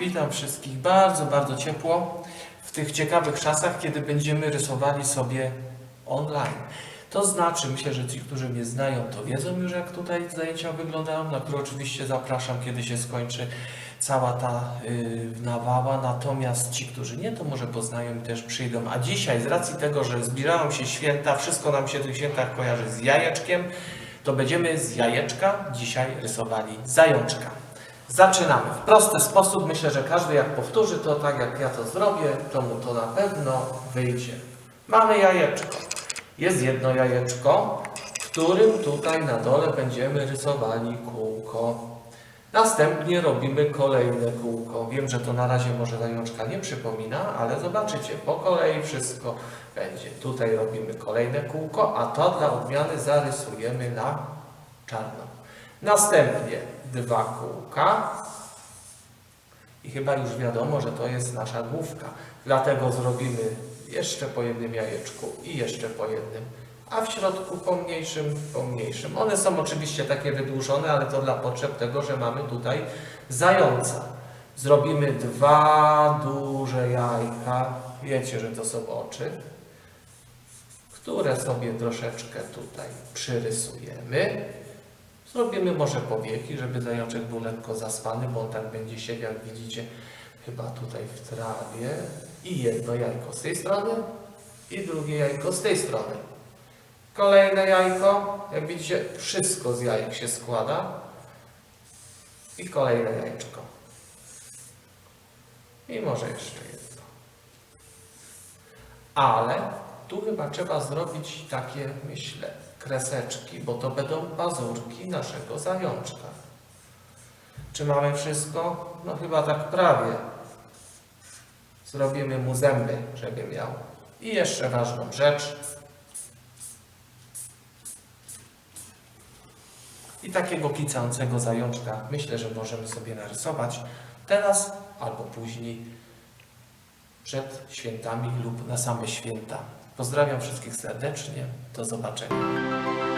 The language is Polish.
Witam wszystkich bardzo, bardzo ciepło w tych ciekawych czasach, kiedy będziemy rysowali sobie online. To znaczy, myślę, że ci, którzy mnie znają, to wiedzą już, jak tutaj zajęcia wyglądają, na które oczywiście zapraszam, kiedy się skończy cała ta yy, nawała. Natomiast ci, którzy nie, to może poznają i też przyjdą. A dzisiaj, z racji tego, że zbliżają się święta, wszystko nam się w tych świętach kojarzy z jajeczkiem, to będziemy z jajeczka dzisiaj rysowali zajączka. Zaczynamy. W prosty sposób. Myślę, że każdy jak powtórzy to tak, jak ja to zrobię, to mu to na pewno wyjdzie. Mamy jajeczko. Jest jedno jajeczko, w którym tutaj na dole będziemy rysowali kółko. Następnie robimy kolejne kółko. Wiem, że to na razie może zajączka nie przypomina, ale zobaczycie, po kolei wszystko będzie. Tutaj robimy kolejne kółko, a to dla odmiany zarysujemy na czarno. Następnie dwa kółka i chyba już wiadomo, że to jest nasza główka. Dlatego zrobimy jeszcze po jednym jajeczku i jeszcze po jednym, a w środku pomniejszym, pomniejszym. One są oczywiście takie wydłużone, ale to dla potrzeb tego, że mamy tutaj zająca. Zrobimy dwa duże jajka. Wiecie, że to są oczy, które sobie troszeczkę tutaj przyrysujemy. Zrobimy może powieki, żeby zajączek był lekko zaspany, bo on tak będzie siedział, jak widzicie, chyba tutaj w trawie. I jedno jajko z tej strony i drugie jajko z tej strony. Kolejne jajko, jak widzicie, wszystko z jajek się składa. I kolejne jajeczko. I może jeszcze jedno. Ale tu chyba trzeba zrobić takie, myślę, kreseczki, bo to będą pazurki naszego zajączka. Czy mamy wszystko? No chyba tak prawie. Zrobimy mu zęby, żeby miał. I jeszcze ważną rzecz. I takiego kicającego zajączka myślę, że możemy sobie narysować teraz albo później przed świętami lub na same święta. Pozdrawiam wszystkich serdecznie. Do zobaczenia.